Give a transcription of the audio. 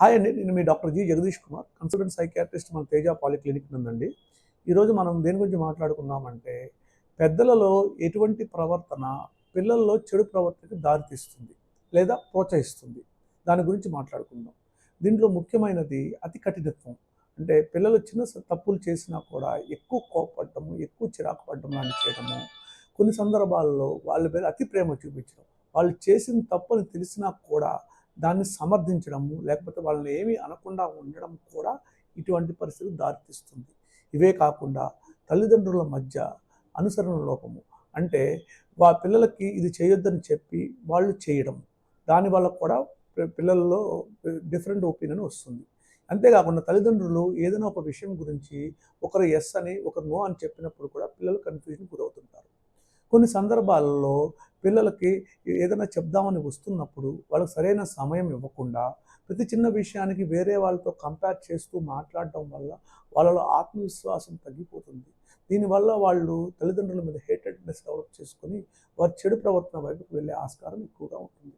Hi అండి నేను మీ doctor G Jagadeesh Kumar consultant psychiatrist మన తేజ పాలిక్లినిక్ నుండి ఈరోజు మనం దేని గురించి మాట్లాడుకుందామంటే పెద్దలలో ఎటువంటి ప్రవర్తన పిల్లల్లో చెడు ప్రవర్తనకి దారితీస్తుంది లేదా ప్రోత్సహిస్తుంది. దాని గురించి మాట్లాడుకుందాం. దీంట్లో ముఖ్యమైనది అతి కఠినత్వం. అంటే పిల్లలు చిన్న తప్పులు చేసినా కూడా ఎక్కువ కోపడటము ఎక్కువ చిరాకు పడటం లాంటి చేయడము కొన్ని సందర్భాల్లో వాళ్ళ మీద అతి ప్రేమ చూపించడం వాళ్ళు చేసిన తప్పుని తెలిసినా కూడా దాన్ని సమర్థించడము లేకపోతే వాళ్ళని ఏమీ అనకుండా ఉండడం కూడా ఇటువంటి పరిస్థితి దారితీస్తుంది. ఇవే కాకుండా తల్లిదండ్రుల మధ్య అనుసరణ లోపము. అంటే వా పిల్లలకి ఇది చేయొద్దని చెప్పి వాళ్ళు చేయడం. దానివల్ల కూడా పిల్లల్లో డిఫరెంట్ ఒపీనియన్ వస్తుంది. అంతేకాకుండా తల్లిదండ్రులు ఏదైనా ఒక విషయం గురించి ఒకరు ఎస్ అని ఒకరు నో అని చెప్పినప్పుడు కూడా పిల్లలు కన్ఫ్యూజన్ గురవుతుంటారు. కొన్ని సందర్భాలలో పిల్లలకి ఏదైనా చెప్దామని వస్తున్నప్పుడు వాళ్ళకి సరైన సమయం ఇవ్వకుండా ప్రతి చిన్న విషయానికి వేరే వాళ్ళతో కంపేర్ చేస్తూ మాట్లాడటం వల్ల వాళ్ళలో ఆత్మవిశ్వాసం తగ్గిపోతుంది. దీనివల్ల వాళ్ళు తల్లిదండ్రుల మీద హేటెడ్నెస్ డెవలప్ చేసుకొని వారి చెడు ప్రవర్తన వైపుకు వెళ్ళే ఆస్కారం ఎక్కువగా ఉంటుంది.